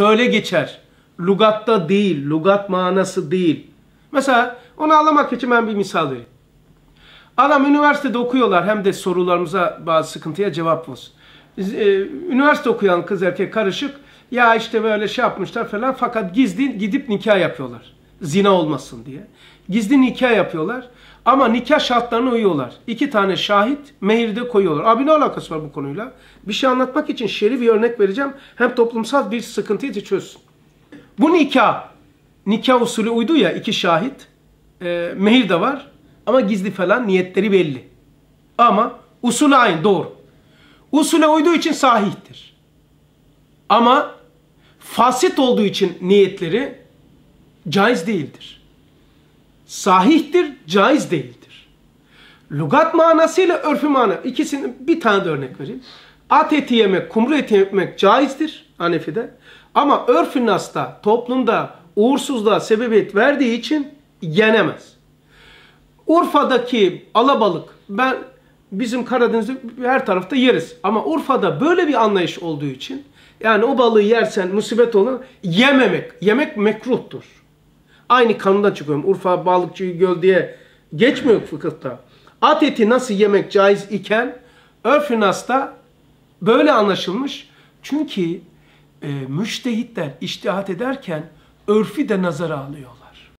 Şöyle geçer. Lugatta değil, lugat manası değil. Mesela onu anlamak için ben bir misal vereyim. Adam üniversitede okuyorlar hem de sorularımıza bazı sıkıntıya cevap olsun. E, üniversite okuyan kız erkek karışık ya işte böyle şey yapmışlar falan fakat gizli gidip nikah yapıyorlar. Zina olmasın diye. Gizli nikah yapıyorlar ama nikah şartlarına uyuyorlar. İki tane şahit mehirde koyuyorlar. Abi ne alakası var bu konuyla? Bir şey anlatmak için şer'i bir örnek vereceğim. Hem toplumsal bir sıkıntıyı da çözsün. Bu nikah, nikah usulü uydu ya iki şahit. E, mehir de var ama gizli falan niyetleri belli. Ama usulü aynı doğru. Usule uyduğu için sahihtir. Ama fasit olduğu için niyetleri caiz değildir. Sahihtir, caiz değildir. Lugat manasıyla örfü mana. ikisini bir tane de örnek vereyim. At eti yemek, kumru eti yemek caizdir Hanefi'de. Ama örfü nasta, toplumda uğursuzluğa sebebiyet verdiği için yenemez. Urfa'daki alabalık ben bizim Karadeniz'de her tarafta yeriz. Ama Urfa'da böyle bir anlayış olduğu için yani o balığı yersen musibet olur. Yememek. Yemek mekruhtur. Aynı kanundan çıkıyorum. Urfa balıkçı göl diye geçmiyor fıkıhta. At eti nasıl yemek caiz iken örf-ü nasta böyle anlaşılmış. Çünkü e, müştehitler iştihat ederken örfi de nazara alıyorlar.